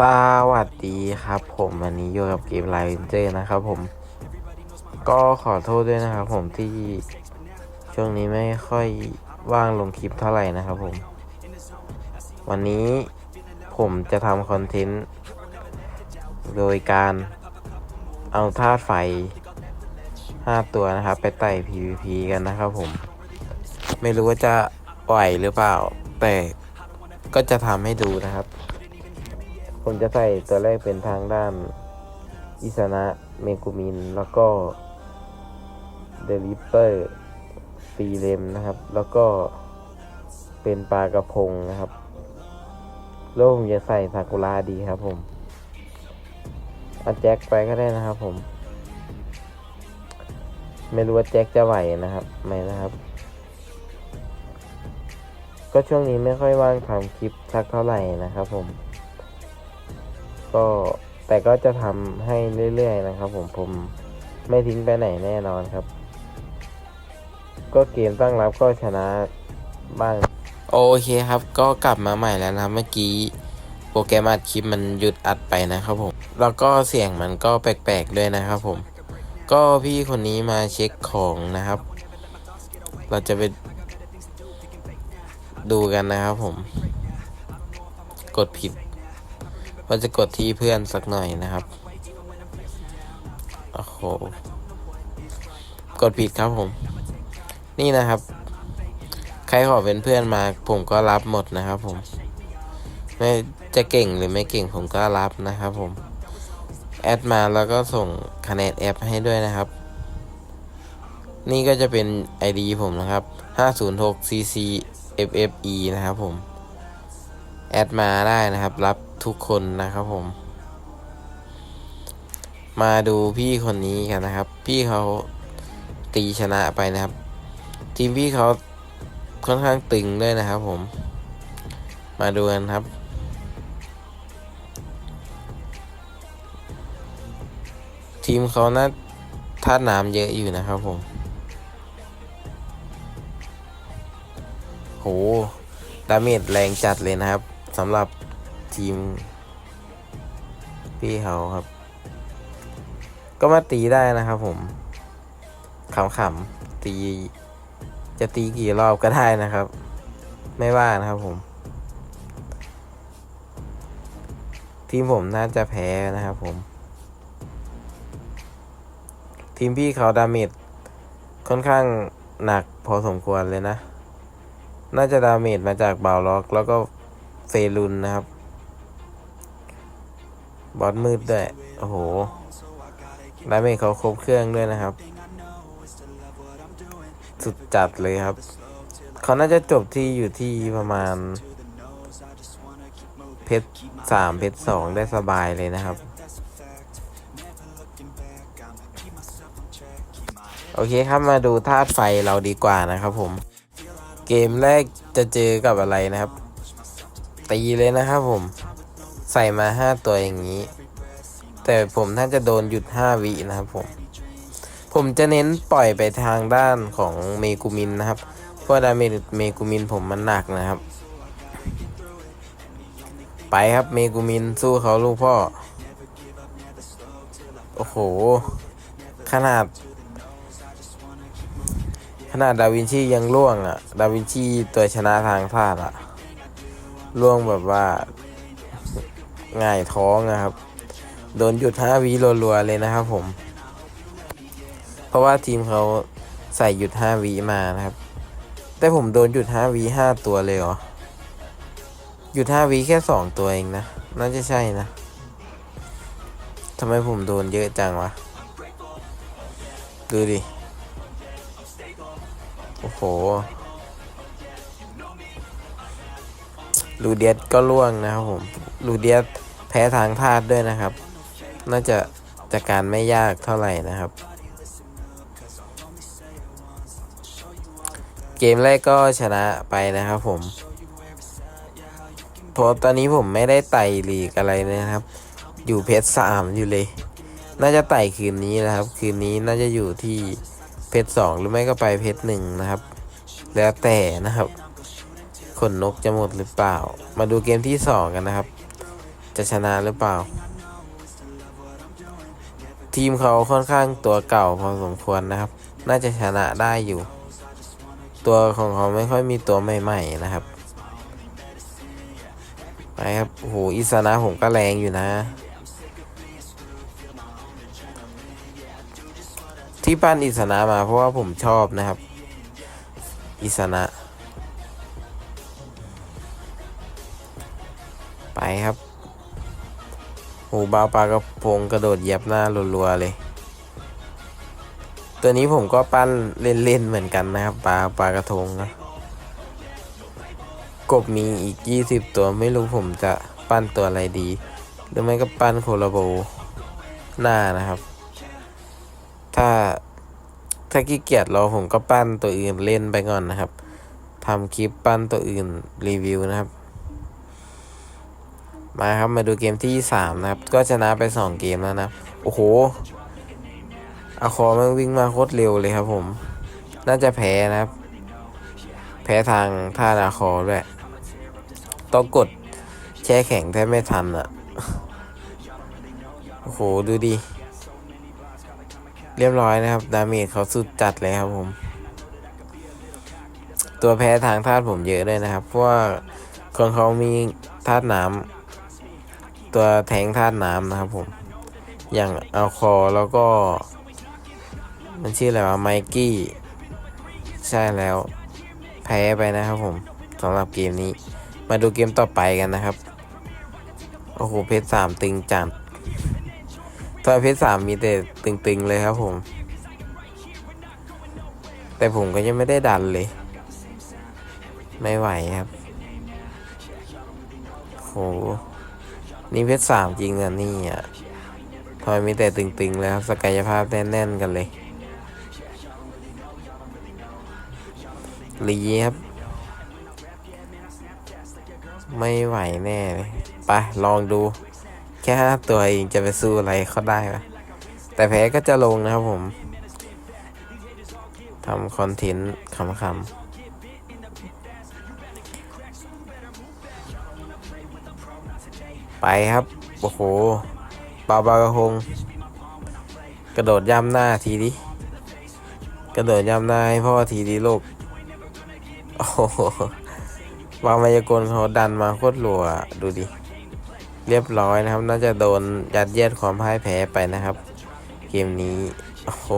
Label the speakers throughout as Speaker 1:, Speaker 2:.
Speaker 1: สวัสดีครับผมวันนี้อยู่กับเกมไลน์เจอนะครับผม ก็ขอโทษด้วยนะครับผมที่ช่วงนี้ไม่ค่อยว่างลงคลิปเท่าไหร่นะครับผม วันนี้ผมจะทำคอนเทนต์โดยการเอาธาตุไฟ 5 ตัวนะครับ ไปไต่ PVP กันนะครับผม ไม่รู้ว่าจะไหวหรือเปล่า แต่ก็จะทำให้ดูนะครับ ผมจะใส่ตัวแรกเป็นทางด้านอิสนะเมกุมิน แล้วก็เดลิเปอร์ฟีเลมนะครับ แล้วก็เป็นปลากระพงนะครับโลกผมจะใส่ซากุระดีครับผมเอาแจ็คไปก็ได้นะครับผม ไม่รู้ว่าแจ็คจะไหวนะครับไหมนะครับ ก็ช่วงนี้ไม่ค่อยว่างทำคลิปสักเท่าไหร่นะครับผม ก็แต่ก็จะทำให้เรื่อยๆนะครับ ผมผมไม่ทิ้งไปไหนแน่นอนครับ ก็เกมตั้งรับก็ชนะบ้างโอเคครับ ก็กลับมาใหม่แล้วนะครับเมื่อกี้โปรแกรมอัดคลิปมันหยุดอัดไปนะครับผม แล้วก็เสียงมันก็แปลกๆด้วยนะครับผม ก็พี่คนนี้มาเช็คของนะครับ เราจะไปดูกันนะครับผม กดผิด ว่าจะกดที่เพื่อนสักหน่อยนะครับ โอ้โห กดผิดครับผม นี่นะครับ ใครขอเป็นเพื่อนมา ผมก็รับหมดนะครับผม ไม่จะเก่งหรือไม่เก่งผมก็รับนะครับผม แอดมาแล้วก็ส่งคะแนนแอปให้ด้วยนะครับ นี่ก็จะเป็น ID ผมนะครับ 506 cc ffe นะครับผม แอดมาได้นะครับ รับ ทุกคนนะครับผม มาดูพี่คนนี้กันนะครับ พี่เขาตีชนะไปนะครับ ทีมพี่เขาค่อนข้างตึงด้วยนะครับผม มาดูกันครับทีมเขาน่าท่าน้ำเยอะอยู่นะครับผม โห ดาเมจแรงจัดเลยนะครับสำหรับ ทีม พี่เขาครับ ก็มาตีได้นะครับผมขำๆตี จะตีกี่รอบก็ได้นะครับ ไม่ว่านะครับผม ทีมผมน่าจะแพ้นะครับผม ทีมพี่เขาดาเมจค่อนข้างหนักพอสมควรเลยนะ น่าจะดาเมจมาจากบาวล็อกแล้วก็เฟรุนนะครับ บอสมืดด้วยโอ้โหดาเมจเขาครบเครื่องด้วยนะครับ สุดจัดเลยครับ เขาน่าจะจบที่อยู่ที่ประมาณ เพชรสามเพชรสองได้สบายเลยนะครับ โอเคครับมาดูธาตุไฟเราดีกว่านะครับผม เกมแรกจะเจอกับอะไรนะครับ ตีเลยนะครับผม ใส่มาห้าตัวอย่างนี้ แต่ผมน่าจะโดนหยุดห้าวินะครับผม ผมจะเน้นปล่อยไปทางด้านของเมกูมินนะครับ เพราะดาเมจเมกูมินผมมันหนักนะครับ ไปครับเมกูมินสู้เขาลูกพ่อ โอ้โห ขนาด ขนาดดาวินชียังล่วงอะ่ะ ดาวินชีตัวชนะทางพลาดอะ่ะล่วงแบบว่า ง่ายท้องนะครับ โดนหยุดห้าวิรัวๆเลยนะครับผม เพราะว่าทีมเขาใส่หยุดห้าวิมานะครับ แต่ผมโดนหยุดห้าวิห้าตัวเลยเหรอ หยุดห้าวิแค่สองตัวเองนะ น่าจะใช่นะทำไมผมโดนเยอะจังวะ ดูดิ โอ้โห ลูเดียสก็ล่วงนะครับผม ลูเดียส พ้ทางธาตุด้วยนะครับ น่าจะจัดการไม่ยากเท่าไหร่นะครับ เกมแรกก็ชนะไปนะครับผมเพราะตอนนี้ผมไม่ได้ไต่ลีกอะไรนะครับ อยู่เพชรสามอยู่เลย น่าจะไต่คืนนี้นะครับ คืนนี้น่าจะอยู่ที่เพชรสองหรือไม่ก็ไปเพชรหนึ่งนะครับ แล้วแต่นะครับ ขนนกจะหมดหรือเปล่า มาดูเกมที่สองกันนะครับ จะชนะหรือเปล่า ทีมเขาค่อนข้างตัวเก่าพอสมควรนะครับ น่าจะชนะได้อยู่ ตัวของเขาไม่ค่อยมีตัวใหม่ๆนะครับไปครับโหอิสนะผมก็แรงอยู่นะ ที่ปั้นอิสนะมาเพราะว่าผมชอบนะครับ อิสนะไปครับ โอ้บาปลากระพงกระโดดเหยียบหน้ารัวๆเลย ตัวนี้ผมก็ปั้นเล่นๆเหมือนกันนะครับปลาปลากระทงนะกบมีอีก 20 ตัวไม่รู้ผมจะปั้นตัวอะไรดี หรือไม่ก็ปั้นโคลาโบหน้านะครับ ถ้าถ้าขี้เกียจรอผมก็ปั้นตัวอื่นเล่นไปก่อนนะครับทำคลิปปั้นตัวอื่นรีวิวนะครับ มาครับมาดูเกมที่ 3 นะครับ ก็ชนะไป 2 เกมแล้วนะ โอ้โหอาคอมันวิ่งมาโคตรเร็วเลยครับผม น่าจะแพ้นะครับ แพ้ทางท่านาคอด้วย ต้องกดแช่แข็งแทบไม่ทันอะโอ้โห ดูดิ เรียบร้อยนะครับ ดาเมจเขาสุดจัดเลยครับผม ตัวแพ้ทางธาตุผมเยอะด้วยนะครับ เพราะว่าคนเขามีธาตุน้ำ ตัวแทงธาตุน้ำนะครับผม อย่างเอาคอแล้วก็ มันชื่ออะไรวะไมกี้ ใช่แล้ว แพ้ไปนะครับผมสำหรับเกมนี้ มาดูเกมต่อไปกันนะครับ โอ้โห เพชรสามตึงจัดตอนเพชรสามมีแต่ตึงๆเลยครับผม แต่ผมก็ยังไม่ได้ดันเลย ไม่ไหวครับ โห นี่เพชรสามจริงอะนี่อะทอยมีแต่ตึงๆเลยครับสกายภาพแน่นๆกันเลยลีครับ ไม่ไหวแน่เลยไปลองดู แค่ห้าตัวเองจะไปสู้อะไรเขาได้ปะแต่แพ้ก็จะลงนะครับผมทำคอนเทนต์ขำๆ ไปครับ โอ้โหปาบากระพงกระโดดย่ำหน้าทีดิ กระโดดย่ำหน้าให้พ่อทีดิลูก โอ้โหวางมายากลเขาดันมาโคตรรัวดูดิ เรียบร้อยนะครับ น่าจะโดนยัดเยียดความพ่ายแพ้ไปนะครับ เกมนี้โอ้โห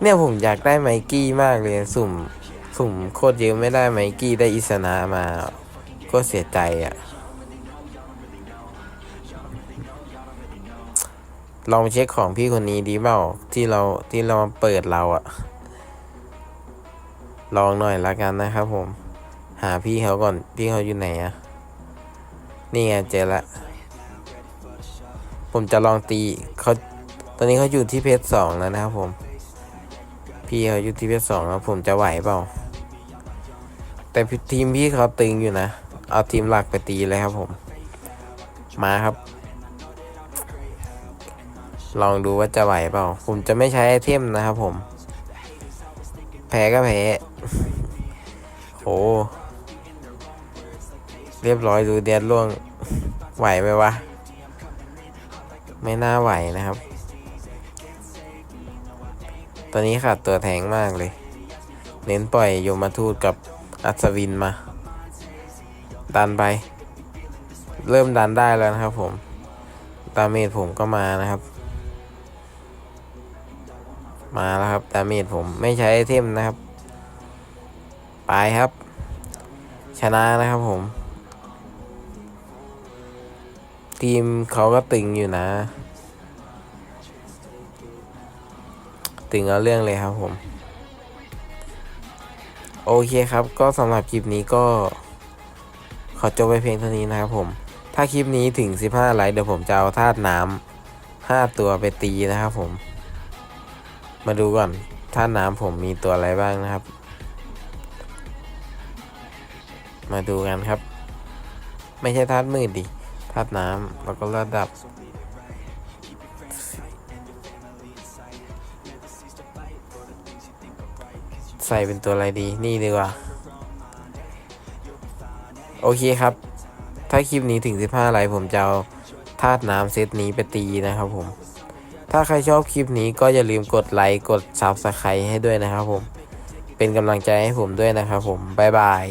Speaker 1: เนี่ยผมอยากได้ไมกี้มากเลยสุ่ม สุ่มโคตรเยอะไม่ได้ไมกี้ได้อิสนามา ก็เสียใจอะ่ะ ลองเช็คของพี่คนนี้ดีเปล่าที่เราที่เราเปิดเราอะลองหน่อยละกันนะครับผม หาพี่เขาก่อนพี่เขาอยู่ไหนอะนี่ไงเจอละ ผมจะลองตีเขาตอนนี้เขาอยู่ที่เพจสองแล้วนะครับผม พี่เขาอยู่ที่เพจสองแล้วผมจะไหวเปล่า แต่ทีมพี่เขาตึงอยู่นะ เอาทีมหลักไปตีเลยครับผม มาครับ ลองดูว่าจะไหวเปล่า ผมจะไม่ใช้ไอเทมนะครับผม แพ้ก็แพ้โหเรียบร้อยดูเดียดล่วง ไหวไหมวะ ไม่น่าไหวนะครับ ตอนนี้ขาดตัวแทงมากเลย เน้นปล่อยโยมาทูตกับอัศวินมา ดันไป เริ่มดันได้แล้วนะครับผมดาเมจผมก็มานะครับ มาแล้วครับดาเมจผมไม่ใช้ไอเทมนะครับ ไปครับ ชนะนะครับผม ทีมเขาก็ตึงอยู่นะ ตึงเอาเรื่องเลยครับผม โอเคครับ ก็สำหรับคลิปนี้ก็ ขอจบไปเพียงเท่านี้นะครับผม ถ้าคลิปนี้ถึง 15ไลค์เดี๋ยวผมจะเอาธาตุน้ำ5ตัวไปตีนะครับผม มาดูก่อนธาน้ำผมมีตัวอะไรบ้างนะครับ มาดูกันครับ ไม่ใช่ธาตุมืดดิธาตุน้ำแล้วก็ระดับ ใส่เป็นตัวอะไรดีนี่ดีกว่า โอเคครับ ถ้าถ้าคลิปนี้ถึง 15ไลค์ผมจะเอาธาตุน้ำเซตนี้ไปตีนะครับผม ถ้าใครชอบคลิปนี้ก็อย่าลืมกดไลค์กด Subscribe ให้ด้วยนะครับผม เป็นกำลังใจให้ผมด้วยนะครับผม บ๊ายบาย